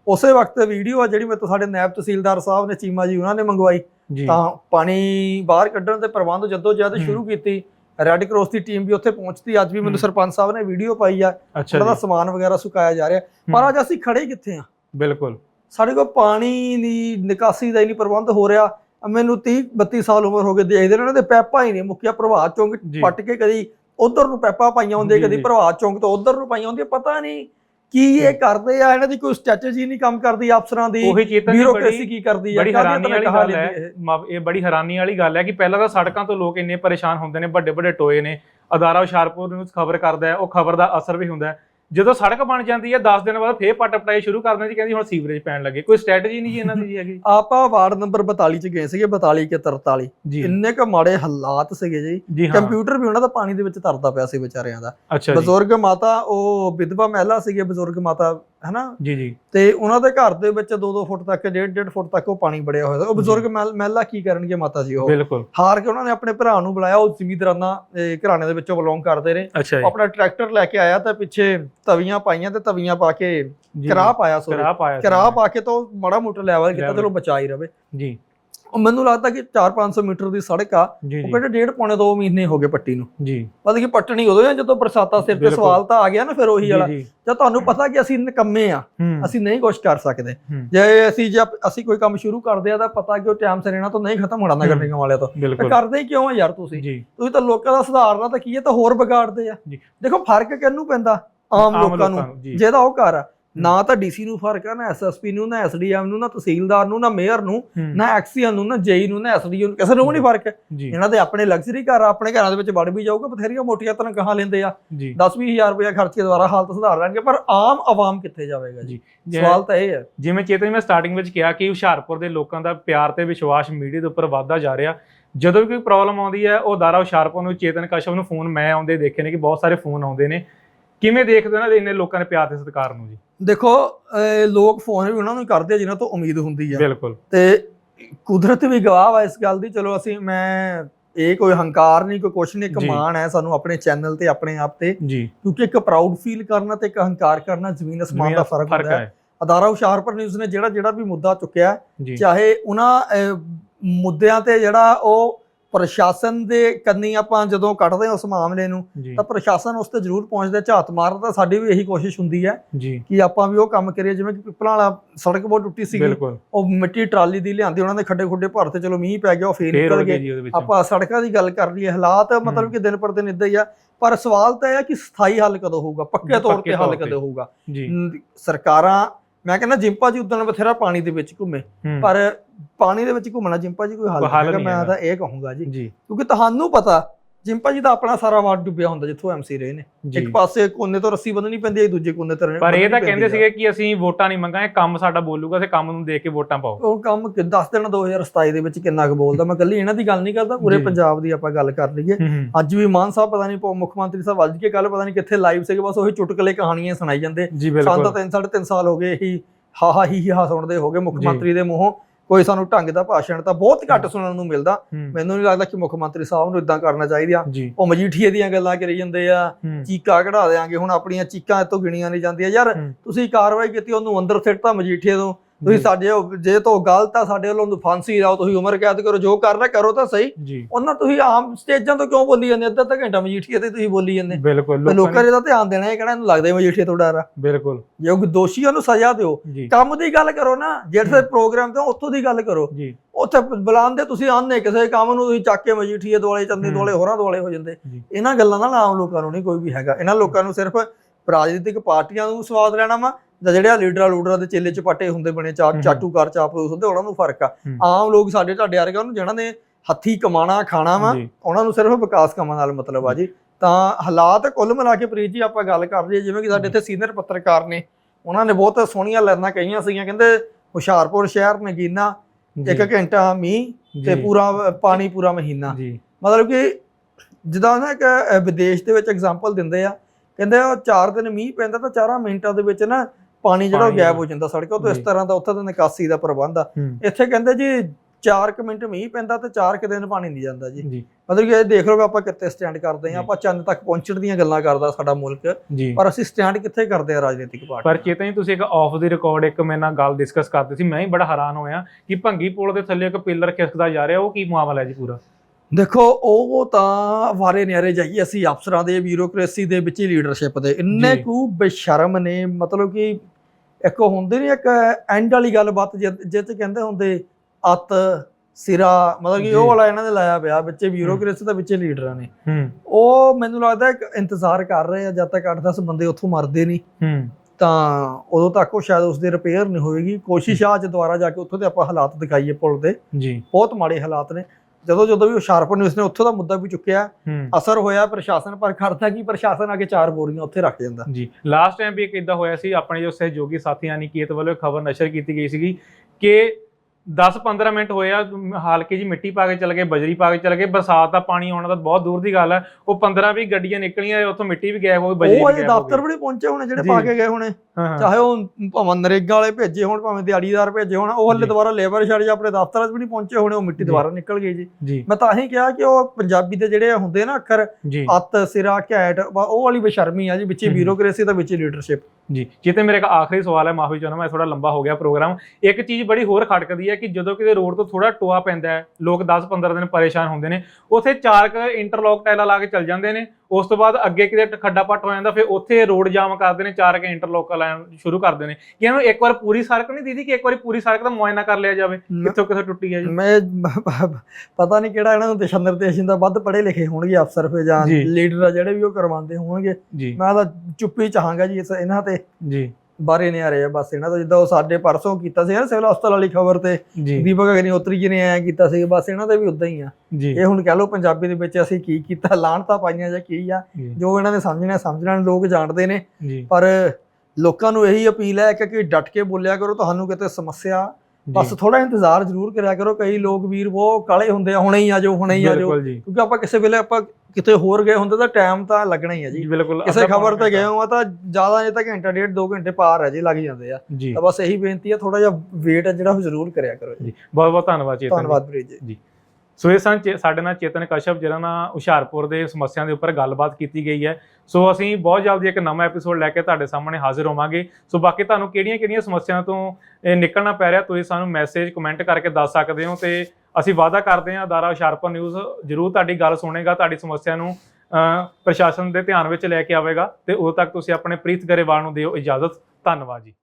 ਉਸੇ ਵਕਤ ਵੀਡੀਓ ਆ ਜਿਹੜੀ ਮੇਰੇ ਤੋਂ ਸਾਡੇ ਨਾਇਬ ਤਹਿਸੀਲਦਾਰ ਸਾਹਿਬ ਨੇ ਚੀਮਾ ਜੀ ਉਹਨਾਂ ਨੇ ਮੰਗਵਾਈ। ਤਾਂ ਪਾਣੀ ਬਾਹਰ ਕੱਢਣ ਦੇ ਪ੍ਰਬੰਧ ਜਦੋਂ ਜਦ। ਸ਼ੁਰੂ ਕੀਤੀ ਰੈੱਡ ਕਰਾਸ ਦੀ ਟੀਮ ਵੀ ਉੱਥੇ ਪਹੁੰਚਦੀ। ਅੱਜ ਵੀ ਮੈਨੂੰ। ਸਰਪੰਚ ਸਾਹਿਬ ਨੇ ਵੀਡੀਓ ਪਾਈ ਆ। ਉਹਨਾਂ ਦਾ ਸਮਾਨ ਵਗੈਰਾ ਸੁਕਾਇਆ ਜਾ ਰਿਹਾ। ਪਰ ਅੱਜ ਅਸੀਂ ਖੜੇ ਕਿੱਥੇ ਆ? ਬਿਲਕੁਲ। ਸਾਡੇ ਕੋਲ ਪਾਣੀ ਦੀ ਨਿਕਾਸੀ ਦਾ ਹੀ ਨਹੀਂ ਪ੍ਰਬੰਧ ਹੋ ਰਿਹਾ। ਮੈਨੂੰ 30 32 ਸਾਲ ਉਮਰ ਹੋ ਗਈ। ਦੇਖਦੇ ਨੇ ਦੇ ਪੈਪਾਂ ਹੀ ਨਹੀਂ ਮੁੱਕਿਆ। ਪ੍ਰਭਾਤ ਚੌਂਕ। ਪੱਟ ਕੇ ਕਦੀ ਉਧਰ ਨੂੰ ਪੈਪਾਂ ਪਾਈਆਂ ਹੁੰਦੀਆਂ ਕਦੀ। ਪ੍ਰਭਾਤ ਚੌਂਕ ਤੋਂ ਉਧਰ ਨੂੰ ਪਾਈਆਂ ਹੁੰਦੀਆਂ। ਪਤਾ ਨਹੀਂ ਕੀ ਇਹ ਕਰਦੇ ਆ? ਇਹਨਾਂ ਦੀ ਕੋਈ ਸਟ੍ਰੈਟਜੀ ਨਹੀਂ ਕੰਮ ਕਰਦੀ ਅਫਸਰਾਂ ਦੀ ਉਹੀ ਚੇਤਨ ਬਿਊਰੋਕ੍ਰੇਸੀ ਕੀ ਕਰਦੀ ਆ? ਬੜੀ ਹੈਰਾਨੀ ਵਾਲੀ ਗੱਲ ਹੈ। ਇਹ ਬੜੀ ਹੈਰਾਨੀ ਵਾਲੀ ਗੱਲ ਹੈ ਕਿ ਪਹਿਲਾਂ ਤਾਂ ਸੜਕਾਂ ਤੋਂ ਲੋਕ ਇੰਨੇ ਪਰੇਸ਼ਾਨ ਹੁੰਦੇ ਨੇ ਵੱਡੇ ਵੱਡੇ ਟੋਏ ਨੇ। ਅਦਾਰਾ ਹੁਸ਼ਿਆਰਪੁਰ ਨੂੰ ਖਬਰ ਕਰਦਾ ਹੈ ਉਹ ਖਬਰ ਦਾ ਅਸਰ ਵੀ ਹੁੰਦਾ ਹੈ। ਜਦੋਂ ਸੜਕ ਬਣ ਜਾਂਦੀ ਹੈ 10 ਦਿਨ ਬਾਅਦ ਫੇਰ ਪੱਟ ਪਟਾਈ ਸ਼ੁਰੂ ਕਰ ਦਿੰਦੇ ਜੀ ਕਹਿੰਦੀ ਹੁਣ ਸੀਵਰੇਜ ਪੈਣ ਲੱਗੇ। ਕੋਈ ਸਟ੍ਰੈਟਜੀ ਨਹੀਂ ਜੀ ਇਹਨਾਂ ਦੀ ਜੀ ਹੈਗੀ। ਆਪਾਂ ਵਾਰਡ ਨੰਬਰ 42 ਚ ਗਏ ਸੀਗੇ 42 ਕੇ 43 ਜੀ। ਇੰਨੇ ਕ ਮਾੜੇ ਹਾਲਾਤ ਸੀਗੇ ਜੀ। ਕੰਪਿਊਟਰ ਵੀ ਉਹਨਾਂ ਦਾ ਪਾਣੀ ਦੇ ਵਿੱਚ ਤਰਦਾ ਪਿਆ ਸੀ ਵਿਚਾਰਿਆਂ ਦਾ। ਬਜ਼ੁਰਗ ਮਾਤਾ ਉਹ ਵਿਧਵਾ ਮਹਿਲਾ ਸੀਗੇ ਬਜ਼ੁਰਗ ਮਾਤਾ ਹੈਨਾ? ਜੀ ਜੀ। ਤੇ ਉਹਨਾਂ ਦੇ ਘਰ ਦੇ ਵਿੱਚ 2-2 ਫੁੱਟ ਤੱਕ 1.5 ਫੁੱਟ ਤੱਕ ਉਹ ਪਾਣੀ ਬੜਿਆ ਹੋਇਆ। ਸੀ ਉਹ ਬਜ਼ੁਰਗ ਮਹਿਲ- ਕੀ ਕਰਨਗੇ ਮਾਤਾ ਜੀ ਉਹ? ਬਿਲਕੁਲ। ਹਾਰ ਕੇ ਉਹਨਾਂ ਨੇ ਆਪਣੇ ਭਰਾ ਨੂੰ ਬੁਲਾਇਆ। ਉਹ ਜ਼ਿਮੀਂਦਾਰਾਨਾ ਇਹ ਘਰਾਣੇ ਦੇ ਵਿੱਚੋਂ ਬਿਲੋਂਗ ਕਰਦੇ ਨੇ ਆਪਣਾ ਟਰੈਕਟਰ ਲੈ ਕੇ ਆਇਆ ਤੇ ਪਿੱਛੇ ਤਵੀਆਂ ਪਾਈਆਂ ਤੇ ਤਵੀਆਂ ਪਾ ਕੇ ਜੀ, ਕਰਾਹ ਪਾਇਆ ਸੋਰੀ ਕਰਾ ਪਾ ਕੇ ਤਾਂ ਮਾੜਾ ਮੋਟਾ ਲੈਵਲ ਕੀਤਾ। ਚਲੋ ਬਚਾ ਹੀ ਰਵੇ। ਜੀ। ਉਹ ਮੈਨੂੰ ਲੱਗਦਾ ਕਿ 4-500 ਮੀਟਰ ਦੀ ਸੜਕ ਆ। ਉਹ ਕਹਿੰਦੇ ਡੇਢ ਪੌਣੇ 2 ਮਹੀਨੇ ਹੋ ਗਏ ਪੱਟੀ ਨੂੰ। ਜੀ। ਮਤਲਬ ਕਿ ਪੱਟਣੀ ਉਦੋਂ ਆ ਜਦੋਂ ਬਰਸਾਤਾਂ ਸਿਰ ਤੇ। ਸਵਾਲ ਤਾਂ ਆ ਗਿਆ ਨਾ ਫਿਰ ਉਹੀ ਵਾਲਾ। ਜੀ। ਜਦ ਤੁਹਾਨੂੰ ਪਤਾ ਕਿ ਅਸੀਂ ਨਿਕੰਮੇ ਆ ਅਸੀਂ ਨਹੀਂ ਕੁਝ ਕਰ ਸਕਦੇ। ਜੇ ਅਸੀਂ ਜੇ ਅਸੀਂ ਕੋਈ ਕੰਮ ਸ਼ੁਰੂ ਕਰਦੇ ਆ ਤਾਂ ਪਤਾ ਕਿ ਉਹ ਟਾਈਮ ਸਿਰ ਇਹਨਾਂ ਤੋਂ ਨਹੀਂ ਖਤਮ ਹੋਣਾ ਨਗਰ। ਨਿਗਮ ਵਾਲਿਆਂ ਤੋਂ। ਕਰਦੇ ਹੀ ਕਿਉਂ ਆ ਯਾਰ ਤੁਸੀਂ? ਤੁਸੀਂ ਤਾਂ ਲੋਕਾਂ ਦਾ ਸੁਧਾਰਨਾ ਤਾਂ ਕੀ ਹੈ ਤਾਂ ਹੋਰ ਵਿਗਾੜਦੇ ਆ। ਦੇਖੋ ਫ਼ਰਕ ਕਿਹਨੂੰ ਪੈਂਦਾ? ਆਮ ਲੋਕਾਂ ਨੂੰ। ਜਿਹਦਾ ਉਹ ਘਰ ਆ। ਨਾ ਤਾਂ ਡੀਸੀ ਨੂੰ ਫ਼ਰਕ ਆ ਨਾ ਐਸਐਸਪੀ ਨੂੰ ਨਾ ਐਸਡੀਐਮ ਨੂੰ ਨਾ ਤਹਿਸੀਲਦਾਰ ਨੂੰ ਨਾ ਮੇਅਰ ਨੂੰ ਨਾ ਐਕਸੀਅਨ ਨੂੰ ਨਾ ਜੇਈ ਨੂੰ ਨਾ ਐਸਡੀਓ ਨੂੰ ਕਿਸੇ ਨੂੰ ਨਹੀਂ ਫ਼ਰਕ। ਇਹਨਾਂ ਦੇ ਆਪਣੇ ਲਗਜ਼ਰੀ ਘਰ ਆਪਣੇ ਘਰਾਂ ਦੇ ਵਿੱਚ ਵੜ ਵੀ ਜਾਊਗਾ ਬਥੇਰੀਆਂ ਮੋਟੀਆਂ ਤਨਖਾਹਾਂ ਲੈਂਦੇ ਆ। ਜੀ। 10-20000 ਰੁਪਏ ਖਰਚ ਕੇ ਦੁਬਾਰਾ ਹਾਲਤ ਸੁਧਾਰ ਲੈਣਗੇ ਪਰ ਆਮ ਆਵਾਮ ਕਿੱਥੇ ਜਾਵੇਗਾ ਜੀ? ਸਵਾਲ ਤਾਂ ਇਹ ਹੈ ਜਿਵੇਂ ਚੇਤਨ ਮੈਂ ਸਟਾਰਟਿੰਗ ਵਿੱਚ ਕਿਹਾ ਕਿ ਹੁਸ਼ਿਆਰਪੁਰ ਦੇ ਲੋਕਾਂ ਦਾ ਪਿਆਰ ਤੇ ਵਿਸ਼ਵਾਸ ਮੀਡੀਆ ਦੇ ਉੱਪਰ ਵੱਧਦਾ ਜਾ ਰਿਹਾ। ਜਦੋਂ ਵੀ ਕੋਈ ਪ੍ਰੋਬਲਮ ਆਉਂਦੀ ਹੈ ਉਹ ਦਾਰਾ ਹੁਸ਼ਿਆਰਪੁਰ ਨੂੰ ਚੇਤਨ ਕਸ਼ਪ ਨੂੰ ਫੋਨ। ਮੈਂ ਆਉਂਦੇ ਦੇਖੇ ਨੇ ਕਿ ਬਹੁਤ ਸਾਰੇ ਫੋਨ ਆਉਂਦੇ ਨੇ। ਕਿਵੇਂ ਦੇਖਦੇ ਹੋ ਨਾ ਇੰਨੇ ਲੋਕਾਂ ਦੇ ਪਿਆਰ ਤੇ ਸਤਿਕਾਰ ਨੂੰ ਜੀ? ਦੇਖੋ ਲੋਕ ਫੋਨ ਵੀ ਉਹਨਾਂ ਨੂੰ ਕਰਦੇ ਆ ਜਿਨ੍ਹਾਂ ਤੋਂ ਉਮੀਦ ਹੁੰਦੀ ਆ। ਬਿਲਕੁਲ। ਤੇ ਕੁਦਰਤ ਵੀ ਗਵਾਹ ਵਾ ਇਸ ਗੱਲ ਦੀ। ਚਲੋ ਅਸੀਂ ਮੈਂ ਇਹ ਕੋਈ ਹੰਕਾਰ ਨਹੀਂ ਕੋਈ ਕੁਛ ਨਹੀਂ। ਮਾਣ ਹੈ ਸਾਨੂੰ ਆਪਣੇ ਚੈਨਲ ਤੇ ਆਪਣੇ ਆਪ ਤੇ। ਕਿਉਂਕਿ ਇੱਕ ਪ੍ਰਾਊਡ ਫੀਲ ਕਰਨਾ ਤੇ ਇੱਕ ਹੰਕਾਰ ਕਰਨਾ ਜ਼ਮੀਨ ਅਸਮਾਨ ਦਾ ਫ਼ਰਕ ਹੁੰਦਾ ਹੈ। ਅਦਾਰਾ ਹੁਸ਼ਿਆਰਪੁਰ ਨਿਊਜ਼ ਨੇ ਜਿਹੜਾ ਜਿਹੜਾ ਵੀ ਮੁੱਦਾ ਚੁੱਕਿਆ ਚਾਹੇ ਉਹਨਾਂ ਮੁੱਦਿਆਂ ਤੇ ਜਿਹੜਾ ਉਹ ਪ੍ਰਸ਼ਾਸਨ ਦੇ ਕੰਨੀ ਆਪਾਂ ਜਦੋਂ ਕੱਢਦੇ ਹਾਂ ਉਸ ਮਾਮਲੇ ਨੂੰ ਤਾਂ ਪ੍ਰਸ਼ਾਸਨ ਉਸ ਤੇ ਜ਼ਰੂਰ ਪਹੁੰਚਦਾ ਝਾਤ ਮਾਰਦਾ ਸਾਡੀ ਵੀ ਇਹੀ ਕੋਸ਼ਿਸ਼ ਹੁੰਦੀ ਹੈ ਕਿ ਆਪਾਂ ਵੀ ਉਹ ਕੰਮ ਕਰੀਏ ਜਿਵੇਂ ਕਿ ਪਿੱਪਲਾਂ ਵਾਲਾ ਸੜਕ ਬਹੁਤ ਟੁੱਟੀ ਬਿਲਕੁਲ। ਉਹ ਮਿੱਟੀ ਟਰਾਲੀ ਦੀ ਲਿਆਂਦੀ ਉਹਨਾਂ ਦੇ ਖੱਡੇ ਖੁੱਡੇ ਭਰ ਤੇ ਚਲੋ ਮੀਂਹ ਪੈ ਗਿਆ ਉਹ ਫੇਰ ਨਿਕਲ ਗਏ। ਆਪਾਂ ਸੜਕਾਂ ਦੀ ਗੱਲ ਕਰ ਲਈਏ ਹਾਲਾਤ ਮਤਲਬ। ਕਿ ਦਿਨ ਪਰ ਦਿਨ ਇਦਾਂ ਹੀ ਆ ਪਰ ਸਵਾਲ ਤਾਂ ਇਹ ਹੈ ਕਿ ਸਥਾਈ ਹੱਲ ਕਦੋਂ ਹੋਊਗਾ ਪੱਕੇ ਤੌਰ ਤੇ ਹੱਲ। ਕਦੋਂ ਹੋਊਗਾ? ਸਰਕਾਰਾਂ ਮੈਂ ਕਹਿੰਦਾ ਜਿੰਪਾ ਜੀ ਉਦੋਂ ਬਥੇਰਾ ਪਾਣੀ ਦੇ ਵਿੱਚ ਘੁੰਮੇ ਪਰ ਪਾਣੀ ਦੇ ਵਿੱਚ ਘੁੰਮਣਾ ਜਿੰਪਾ ਜੀ ਕੋਈ ਹੱਲ ਨਹੀਂ ਮੈਂ। ਤਾਂ ਇਹ ਕਹੂੰਗਾ ਜੀ। ਕਿਉਂਕਿ ਤੁਹਾਨੂੰ ਪਤਾ ਜਿੰਪਾ ਜੀ ਦਾ ਆਪਣਾ ਸਾਰਾ ਵਾਰਡ ਡੁੱਬਿਆ ਹੁੰਦਾ ਜਿੱਥੋਂ ਐਮਸੀ ਰਹੇ ਨੇ। ਇੱਕ ਪਾਸੇ ਕੋਨੇ ਤੋਂ ਰੱਸੀ ਬੰਨਣੀ ਪੈਂਦੀ ਹੈ ਦੂਜੇ ਕੋਨੇ ਤੋਂ ਪਰ ਇਹ ਤਾਂ ਕਹਿੰਦੇ। ਸੀਗੇ ਕਿ ਅਸੀਂ ਵੋਟਾਂ ਨਹੀਂ ਮੰਗਾਂਗੇ ਕੰਮ ਸਾਡਾ ਬੋਲੂਗਾ ਤੇ ਕੰਮ ਨੂੰ ਦੇਖ ਕੇ ਵੋਟਾਂ ਪਾਓ। ਉਹ ਕੰਮ ਕਿ- ਦੱਸ ਦੇਣਾ 2027 ਦੇ ਵਿੱਚ ਕਿੰਨਾ ਕੁ ਬੋਲਦਾ ਮੈਂ ਕੱਲੀ ਇਹਨਾਂ ਦੀ ਗੱਲ ਨਹੀਂ ਕਰਦਾ ਪੂਰੇ। ਪੰਜਾਬ ਦੀ ਆਪਾਂ ਗੱਲ ਕਰ ਲਈਏ। ਅੱਜ ਵੀ ਮਾਨ ਸਾਹਿਬ ਪਤਾ ਨਹੀਂ ਮੁੱਖ ਮੰਤਰੀ ਸਾਹਿਬ ਅੱਜ ਕੇ ਕੱਲ ਪਤਾ ਨਹੀਂ ਕਿੱਥੇ ਲਾਈਵ ਸੀਗੇ ਬਸ ਉਹੀ ਚੁਟਕਲੇ ਕਹਾਣੀਆਂ ਸੁਣਾਈ ਜਾਂਦੇ। ਸਾਨੂੰ ਤਾਂ ਬਿਲਕੁਲ ਤਿੰਨ ਸਾਢੇ ਤਿੰਨ ਸਾਲ ਹੋ ਗਏ ਇਹੀ ਹਾ ਹਾ ਹੀ ਹੀ ਸੁਣਦੇ ਹੋ ਗਏ ਮੁੱਖ। ਮੰਤਰੀ ਦੇ ਮੂੰਹੋਂ। ਕੋਈ ਸਾਨੂੰ ਢੰਗ ਦਾ ਭਾਸ਼ਣ ਤਾਂ ਬਹੁਤ ਘੱਟ ਸੁਣਨ ਨੂੰ ਮਿਲਦਾ। ਮੈਨੂੰ ਨਹੀਂ ਲੱਗਦਾ ਕਿ ਮੁੱਖ ਮੰਤਰੀ ਸਾਹਿਬ ਨੂੰ ਇਦਾਂ ਕਰਨਾ ਚਾਹੀਦਾ। ਉਹ ਮਜੀਠੀਏ ਦੀਆਂ ਗੱਲਾਂ ਕਰੀ ਜਾਂਦੇ ਆ ਚੀਕਾਂ ਕਢਾ ਦੇਾਂਗੇ ਹੁਣ ਆਪਣੀਆਂ ਚੀਕਾਂ ਇੱਥੋਂ ਗਿਣੀਆਂ ਨਹੀਂ ਜਾਂਦੀਆਂ। ਯਾਰ। ਤੁਸੀਂ ਕਾਰਵਾਈ ਕੀਤੀ ਉਹਨੂੰ ਅੰਦਰ ਸਿੱਟਤਾ ਮਜੀਠੀਏ ਤੋਂ। ਤੁਸੀਂ। ਸਾਡੇ ਜੇ ਤੋਂ ਗਲਤ ਆ ਸਾਡੇ ਵੱਲੋਂ ਫਾਂਸੀ ਲਾਓ ਤੁਸੀਂ ਉਮਰ ਕੈਦ ਕਰੋ ਜੋ ਕਰਨਾ ਕਰੋ ਤਾਂ ਸਹੀ। ਉਹਨਾਂ ਤੁਸੀਂ ਆਮ ਸਟੇਜਾਂ ਤੋਂ ਕਿਉਂ ਬੋਲੀ ਜਾਂਦੇ ਅੱਧਾ ਅੱਧਾ ਘੰਟਾ ਮਜੀਠੀਏ ਤੇ ਤੁਸੀਂ ਬੋਲੀ ਜਾਂਦੇ ਬਿਲਕੁਲ ਤੇ ਲੋਕਾਂ ਨੇ ਤਾਂ ਧਿਆਨ ਦੇਣਾ ਇਹ ਕਿਹੜਾ ਇਹਨੂੰ ਲੱਗਦਾ ਹੀ ਮਜੀਠੀਏ ਤੋਂ ਡਰ ਆ। ਬਿਲਕੁਲ। ਜੇ ਉਹ ਦੋਸ਼ੀ ਉਹਨੂੰ ਸਜ਼ਾ ਦਿਓ। ਕੰਮ ਦੀ ਗੱਲ ਕਰੋ ਨਾ ਜਿਹੜੇ ਪ੍ਰੋਗਰਾਮ ਤੇ ਉੱਥੋਂ ਦੀ ਗੱਲ ਕਰੋ। ਉੱਥੇ ਬੁਲਾਉਂਦੇ ਤੁਸੀਂ ਆਨੇ ਕਿਸੇ ਕੰਮ ਨੂੰ ਤੁਸੀਂ ਚੱਕ ਕੇ ਮਜੀਠੀਏ ਦੁਆਲੇ ਚੰਦੇ। ਦੁਆਲੇ ਹੋਰਾਂ ਦੁਆਲੇ ਹੋ ਜਾਂਦੇ। ਇਹਨਾਂ ਗੱਲਾਂ ਨਾਲ ਆਮ ਲੋਕਾਂ ਨੂੰ ਨਹੀਂ ਕੋਈ ਵੀ ਹੈਗਾ। ਇਹਨਾਂ ਲੋਕਾਂ ਨੂੰ ਸਿਰਫ ਰਾਜਨੀਤਿਕ ਪਾਰਟੀਆਂ ਨੂੰ ਸਵਾਦ ਲੈਣਾ ਵਾ ਜਾਂ ਜਿਹੜੇ ਆ ਲੀਡਰਾਂ ਲੂਡਰਾਂ ਦੇ ਚੇਲੇ ਚਪਾਟੇ ਹੁੰਦੇ ਬਣੇ ਚਾ ਹੂੰ। ਚਾਟੂਕਾਰ ਚਾਪਲੂਸ ਹੁੰਦੇ ਉਹਨਾਂ ਨੂੰ ਫ਼ਰਕ ਆ। ਆਮ ਲੋਕ ਸਾਡੇ ਢਾਡੇ ਵਰਗੇ ਉਹਨੂੰ ਜਿਹਨਾਂ ਨੇ ਹੱਥੀ ਕਮਾਣਾ ਖਾਣਾ ਵਾ ਉਹਨਾਂ ਨੂੰ ਸਿਰਫ ਵਿਕਾਸ ਕੰਮਾਂ ਨਾਲ ਮਤਲਬ ਆ ਜੀ। ਤਾਂ ਹਾਲਾਤ ਕੁੱਲ ਮਿਲਾ ਕੇ ਪ੍ਰੀਤ ਜੀ ਆਪਾਂ ਗੱਲ ਕਰ ਲਈਏ ਜਿਵੇਂ ਕਿ ਸਾਡੇ ਇੱਥੇ ਸੀਨੀਅਰ ਪੱਤਰਕਾਰ ਨੇ ਉਹਨਾਂ ਨੇ ਬਹੁਤ ਸੋਹਣੀਆਂ ਲਾਈਨਾਂ ਕਹੀਆਂ ਸੀਗੀਆਂ ਕਹਿੰਦੇ ਹੁਸ਼ਿਆਰਪੁਰ ਸ਼ਹਿਰ ਨਗੀਨਾ ਇੱਕ ਘੰਟਾ ਮੀਂਹ ਤੇ ਪੂਰਾ ਪਾਣੀ ਪੂਰਾ ਮਹੀਨਾ। ਮਤਲਬ ਕਿ ਜਿੱਦਾਂ ਨਾ ਇੱਕ ਵਿਦੇਸ਼ ਦੇ ਵਿੱਚ ਐਗਜ਼ਾਮਪਲ ਦਿੰਦੇ ਆ ਕਹਿੰਦੇ ਉਹ 4 ਦਿਨ ਮੀਂਹ ਪੈਂਦਾ ਤਾਂ 4 ਮਿੰਟਾਂ ਦੇ ਵਿੱਚ ਨਾ ਪਾਣੀ ਜਿਹੜਾ ਉਹ ਗਾਇਬ ਹੋ ਜਾਂਦਾ ਸੜਕਾਂ ਤੋਂ ਇਸ। ਤਰ੍ਹਾਂ ਦਾ ਉੱਥੇ ਤਾਂ ਨਿਕਾਸੀ ਦਾ ਪ੍ਰਬੰਧ ਆ। ਹੂੰ। ਇੱਥੇ ਕਹਿੰਦੇ ਜੀ 4 ਕੁ ਮਿੰਟ ਮੀਂਹ ਪੈਂਦਾ ਤੇ 4 ਕੁ ਦਿਨ ਪਾਣੀ ਨਹੀਂ ਜਾਂਦਾ ਜੀ। ਮਤਲਬ ਕਿ ਇਹ ਦੇਖ ਲਓ ਆਪਾਂ ਕਿੱਥੇ ਸਟੈਂਡ ਕਰਦੇ। ਆ ਆਪਾਂ ਚੰਦ ਤੱਕ ਪਹੁੰਚਣ ਦੀਆਂ ਗੱਲਾਂ ਕਰਦਾ ਸਾਡਾ ਮੁਲਕ। ਪਰ ਅਸੀਂ ਸਟੈਂਡ ਕਿੱਥੇ ਕਰਦੇ ਆ ਰਾਜਨੀਤਿਕ ਪਰ ਪਾਰਟੀ ਚੇਤਨ ਜੀ ਤੁਸੀਂ ਇੱਕ ਆਫ ਦੀ ਰਿਕਾਰਡ ਇੱਕ ਮੇਰੇ ਨਾਲ ਗੱਲ ਡਿਸਕਸ ਕਰਦੇ ਸੀ ਮੈਂ ਹੀ ਬੜਾ ਹੈਰਾਨ ਹੋਇਆ ਕਿ ਭੰਗੀ ਪੁਲ ਦੇ ਥੱਲੇ ਇੱਕ ਪਿੱਲਰ ਖਿਸਕਦਾ ਜਾ ਰਿਹਾ ਉਹ ਕੀ ਮਾਮਲਾ ਹੈ ਜੀ ਪੂਰਾ? ਦੇਖੋ ਉਹ ਤਾਂ ਵਾਰੇ ਨਿਆਰੇ ਜਾਈਏ ਅਸੀਂ ਅਫਸਰਾਂ ਦੇ ਬਿਊਰੋਕ੍ਰੇਸੀ ਦੇ ਵਿੱਚ ਹੀ ਲੀਡਰਸ਼ਿਪ ਦੇ। ਇੰਨੇ। ਕੁ ਬੇਸ਼ਰਮ ਨੇ ਮਤਲਬ ਕਿ ਇੱਕ ਹੁੰਦੇ ਨੇ ਇੱਕ ਐਂਡ ਵਾਲੀ ਗੱਲਬਾਤ ਤੇ ਕਹਿੰਦੇ ਹੁੰਦੇ ਅਤ ਸਿਰਾ ਮਤਲਬ ਕਿ। ਉਹ ਵਾਲਾ ਇਹਨਾਂ ਦੇ ਲਾਇਆ ਪਿਆ ਵਿੱਚੇ ਬਿਊਰੋਕ੍ਰੇਸੀ ਦੇ ਵਿੱਚੇ ਲੀਡਰਾਂ ਨੇ। ਉਹ ਮੈਨੂੰ ਲੱਗਦਾ ਇੱਕ ਇੰਤਜ਼ਾਰ ਕਰ ਰਹੇ ਆ ਜਦ ਤੱਕ 8-10 ਬੰਦੇ ਉੱਥੋਂ ਮਰਦੇ ਨਹੀਂ। ਤਾਂ ਉਦੋਂ ਤੱਕ ਉਹ ਸ਼ਾਇਦ ਉਸ ਦੀ ਰਿਪੇਅਰ ਨਹੀਂ ਹੋਏਗੀ ਕੋਸ਼ਿਸ਼ ਆ ਅੱਜ ਦੁਬਾਰਾ ਜਾ ਕੇ ਉੱਥੋਂ ਦੇ ਆਪਾਂ ਹਾਲਾਤ ਦਿਖਾਈਏ ਪੁਲ ਦੇ। ਜੀ। ਬਹੁਤ ਮਾੜੇ ਹਾਲਾਤ ਨੇ। ਜਦੋਂ ਜਦੋਂ ਵੀ ਉਹ ਸ਼ਾਰਪ ਨਿਊਜ਼ ਨੇ ਉੱਥੋਂ ਦਾ ਮੁੱਦਾ ਵੀ ਚੁੱਕਿਆ ਅਸਰ ਹੋਇਆ ਪ੍ਰਸ਼ਾਸਨ ਪਰ ਖੜਦਾ ਕੀ? ਪ੍ਰਸ਼ਾਸਨ ਅੱਗੇ ਚਾਰ ਬੋਰੀਆਂ ਉੱਥੇ ਰੱਖ ਜਾਂਦਾ ਜੀ ਲਾਸਟ ਟਾਈਮ ਵੀ ਇੱਕ ਇਦਾਂ ਹੋਇਆ ਸੀ ਆਪਣੇ ਜੋ ਸਹਿਯੋਗੀ ਸਾਥੀ ਅਨਿਕੇਤ ਵੱਲੋਂ ਖਬਰ ਨਸ਼ਰ ਕੀਤੀ ਗਈ ਸੀਗੀ ਕਿ 10-15 ਮਿੰਟ ਹੋਇਆ ਹਲਕੀ ਜੀ ਮਿੱਟੀ ਪਾ ਕੇ ਚਲ ਗਏ ਬਜਰੀ ਪਾ ਕੇ ਚਲ ਗਏ ਬਰਸਾਤ ਦਾ ਪਾਣੀ ਆਉਣਾ ਤਾਂ ਬਹੁਤ ਦੂਰ ਦੀ ਗੱਲ ਹੈ ਉਹ 15-20 ਗੱਡੀਆਂ ਨਿਕਲੀਆਂ ਉੱਥੋਂ ਮਿੱਟੀ ਵੀ ਗਾਇਬ ਹੋ ਗਈ ਬਜਰੀ ਵੀ ਗਾਇਬ ਹੋ ਦਫ਼ਤਰ ਵੀ ਪਹੁੰਚੇ ਹੋਣੇ ਜਿਹੜੇ। ਪਾ ਕੇ ਗਏ ਹੋਣੇ ਚਾਹੇ ਉਹ ਭਾਵੇਂ ਨਰੇਗਾ ਵਾਲੇ ਭੇਜੇ ਹੋਣ ਭਾਵੇਂ ਦਿਹਾੜੀਦਾਰ ਭੇਜੇ ਹੋਣ ਉਹ ਹੱਲੇ। ਦੁਬਾਰਾ ਲੇਬਰ ਛੱਡ ਜਾ ਆਪਣੇ ਦਫ਼ਤਰਾਂ 'ਚ ਵੀ ਨਹੀਂ ਪਹੁੰਚੇ ਹੋਣੇ ਉਹ ਮਿੱਟੀ। ਦੁਬਾਰਾ ਨਿਕਲ ਗਈ ਜੀ ਮੈਂ ਤਾਂ ਹੀ ਕਿਹਾ ਕਿ ਉਹ ਪੰਜਾਬੀ ਦੇ ਜਿਹੜੇ ਹੁੰਦੇ ਨਾ ਅੱਖਰ ਅੱਤ ਸਿਰਾ ਘੈਟ ਉਹ ਵਾਲੀ ਬੇਸ਼ਰਮੀ ਆ ਜੀ ਵਿੱਚੇ। ਬਿਊਰੋਕ੍ਰੇਸੀ ਤੇ ਵਿੱਚੇ ਲੀਡਰਸ਼ਿਪ ਜੀ ਜਿੱਤੇ ਮੇਰਾ ਇੱਕ ਆਖਰੀ ਸਵਾਲ ਹੈ ਮਾਫੀ ਚਾਹੁੰਦਾ ਮੈਂ ਥੋੜਾ ਲੰਬਾ ਹੋ ਗਿਆ ਪ੍ਰੋਗਰਾਮ। ਇੱਕ ਚੀਜ਼ ਬੜੀ ਹੋਰ ਖੜਕਦੀ ਹੈ ਕਿ ਜਦੋਂ ਕਿਤੇ ਰੋਡ ਤੋਂ ਥੋੜਾ ਟੋਆ ਪੈਂਦਾ ਹੈ ਲੋਕ 10-15 ਦਿਨ ਪਰੇਸ਼ਾਨ ਹੁੰਦੇ ਨੇ ਉਥੇ ਚਾਰ ਕ ਇੰਟਰਲੌਕ ਟਾਈਲਾਂ ਲਾ ਕੇ ਚੱਲ ਜਾਂਦੇ ਨੇ ਉਸ ਤੋਂ ਬਾਅਦ ਅੱਗੇ ਕਿਤੇ ਖੱਡਾ ਪੱਟ ਹੋ ਜਾਂਦਾ ਫਿਰ ਉੱਥੇ ਰੋਡ ਜਾਮ ਕਰਦੇ ਨੇ ਚਾਰ ਕ ਇੰਟਰਲੌਕ ਲਾਉਣ ਸ਼ੁਰੂ ਕਰਦੇ ਨੇ। ਕਿ ਇਹਨੂੰ ਇੱਕ ਵਾਰ ਪੂਰੀ ਸੜਕ ਨਹੀਂ ਦੀਦੀ ਕਿ ਇੱਕ ਵਾਰੀ ਪੂਰੀ ਸੜਕ ਦਾ ਮੁਆਇਨਾ ਕਰ ਲਿਆ ਜਾਵੇ ਕਿੱਥੋਂ ਕਿੱਥੋਂ ਟੁੱਟੀ ਹੈ ਜੀ? ਮੈਂ ਪਤਾ ਨਹੀਂ ਕਿਹੜਾ ਇਹਨਾਂ ਨੂੰ ਦਿਸ਼ਾ ਨਿਰਦੇਸ਼ ਦਿੰਦਾ ਵੱਧ ਪੜ੍ਹੇ ਲਿਖੇ ਹੋਣਗੇ ਅਫਸਰ ਫਿਰ ਜਾਂ। ਲੀਡਰ ਆ ਜਿਹੜੇ ਵੀ ਉਹ ਕਰਵਾਉਂਦੇ ਹੋਣਗੇ। ਮੈਂ ਤਾਂ ਚੁੱਪੀ ਚਾਹਾਂਗਾ ਜੀ ਇਹਨਾਂ ਤੇ ਜੀ। ਬਾਰੇ ਨੇ ਆ ਰਹੇ ਆ ਬਸ ਇਹਨਾਂ ਦਾ ਜਿੱਦਾਂ ਉਹ ਸਾਡੇ ਪਰਸੋਂ ਕੀਤਾ ਸੀ ਨਾ ਸਿਵਲ ਹਸਪਤਾਲ ਵਾਲੀ ਖਬਰ ਤੇ ਦੀਪਕ ਅਗਨੀਹੋਤਰੀ ਜੀ ਨੇ ਐ ਕੀਤਾ ਸੀ ਬਸ ਇਹਨਾਂ ਦੇ ਵੀ ਉਦਾਂ ਹੀ ਆ। ਇਹ ਹੁਣ ਕਹ ਲਓ ਪੰਜਾਬੀ ਦੇ ਵਿੱਚ ਅਸੀਂ ਕੀ ਕੀਤਾ ਲਾਹਣਤਾਂ ਪਾਈਆਂ ਜਾਂ ਕੀ ਆ ਜੀ, ਇਹਨਾਂ ਨੇ ਸਮਝਣਾ ਸਮਝਣਾ ਲੋਕ ਜਾਣਦੇ ਨੇ। ਪਰ ਲੋਕਾਂ ਨੂੰ ਇਹੀ ਅਪੀਲ ਹੈ ਕਿ ਡਟ ਕੇ ਬੋਲਿਆ ਕਰੋ ਤੁਹਾਨੂੰ ਕਿਤੇ ਸਮੱਸਿਆ ਬਸ ਥੋੜਾ ਇੰਤਜ਼ਾਰ ਜ਼ਰੂਰ ਕਰਿਆ ਕਰੋ ਕਈ ਲੋਕ ਵੀਰ ਉਹ ਕਾਲੇ ਹੁੰਦੇ ਆ ਹੁਣੇ ਹੀ ਆ ਜਾਓ ਹੁਣੇ ਹੀ ਆ ਜਾਓ। ਕਿਉਂਕਿ ਆਪਾਂ ਕਿਸੇ ਵੇਲੇ ਆਪਾਂ ਕਿਤੇ ਹੋਰ ਗਏ ਹੁੰਦੇ ਤਾਂ ਟਾਈਮ ਤਾਂ ਲੱਗਣਾ ਹੀ ਆ ਜੀ। ਕਿਸੇ ਖਬਰ ਤੇ ਗਏ ਹੋ ਤਾਂ ਜ਼ਿਆਦਾ ਜੇ ਤਾਂ ਘੰਟਾ ਡੇਢ 2 ਘੰਟੇ ਪਾਰ ਹੈ ਜੀ ਲੱਗ ਜਾਂਦੇ ਆ। ਤਾਂ ਬਸ ਇਹੀ ਬੇਨਤੀ ਹੈ ਥੋੜਾ ਜਿਹਾ ਵੇਟ ਹੈ ਜਿਹੜਾ ਉਹ ਜ਼ਰੂਰ ਕਰਿਆ ਕਰੋ ਜੀ। ਬਹੁਤ ਬਹੁਤ ਧੰਨਵਾਦ ਜੀ। ਧੰਨਵਾਦ ਪ੍ਰੀਤ ਜੀ। ਸੋ ਇਹ ਸਨ ਚੇ- ਸਾਡੇ ਨਾਲ ਚੇਤਨ ਕਸ਼ਪ, ਜਿਹਨਾਂ ਨਾਲ ਹੁਸ਼ਿਆਰਪੁਰ ਦੇ ਸਮੱਸਿਆ ਦੇ ਉੱਪਰ ਗੱਲਬਾਤ ਕੀਤੀ ਗਈ ਹੈ। ਸੋ ਅਸੀਂ ਬਹੁਤ ਜਲਦੀ ਇੱਕ ਨਵਾਂ ਐਪੀਸੋਡ ਲੈ ਕੇ ਤੁਹਾਡੇ ਸਾਹਮਣੇ ਹਾਜ਼ਰ ਹੋਵਾਂਗੇ। ਸੋ ਬਾਕੀ ਤੁਹਾਨੂੰ ਕਿਹੜੀਆਂ-ਕਿਹੜੀਆਂ ਸਮੱਸਿਆਵਾਂ ਤੋਂ, ਇਹ ਨਿਕਲਣਾ ਪੈ ਰਿਹਾ, ਤੁਸੀਂ ਸਾਨੂੰ ਮੈਸੇਜ ਕਮੈਂਟ ਕਰਕੇ ਦੱਸ ਸਕਦੇ ਹੋ ਤੇ ਅਸੀਂ ਵਾਅਦਾ ਕਰਦੇ ਹਾਂ ਅਦਾਰਾ ਹੁਸ਼ਿਆਰਪੁਰ ਨਿਊਜ਼ ਜਰੂਰ ਤੁਹਾਡੀ ਗੱਲ ਸੁਣੇਗਾ, ਤੁਹਾਡੀ ਸਮੱਸਿਆ ਨੂੰ ਪ੍ਰਸ਼ਾਸਨ ਦੇ ਧਿਆਨ ਵਿੱਚ ਲੈ ਕੇ ਆਵੇਗਾ ਤੇ ਉਦੋਂ ਤੱਕ ਤੁਸੀਂ ਆਪਣੇ ਪ੍ਰੀਤ ਗਰੇਵਾਲ ਨੂੰ ਦਿਓ ਇਜਾਜ਼ਤ। ਧੰਨਵਾਦ ਜੀ।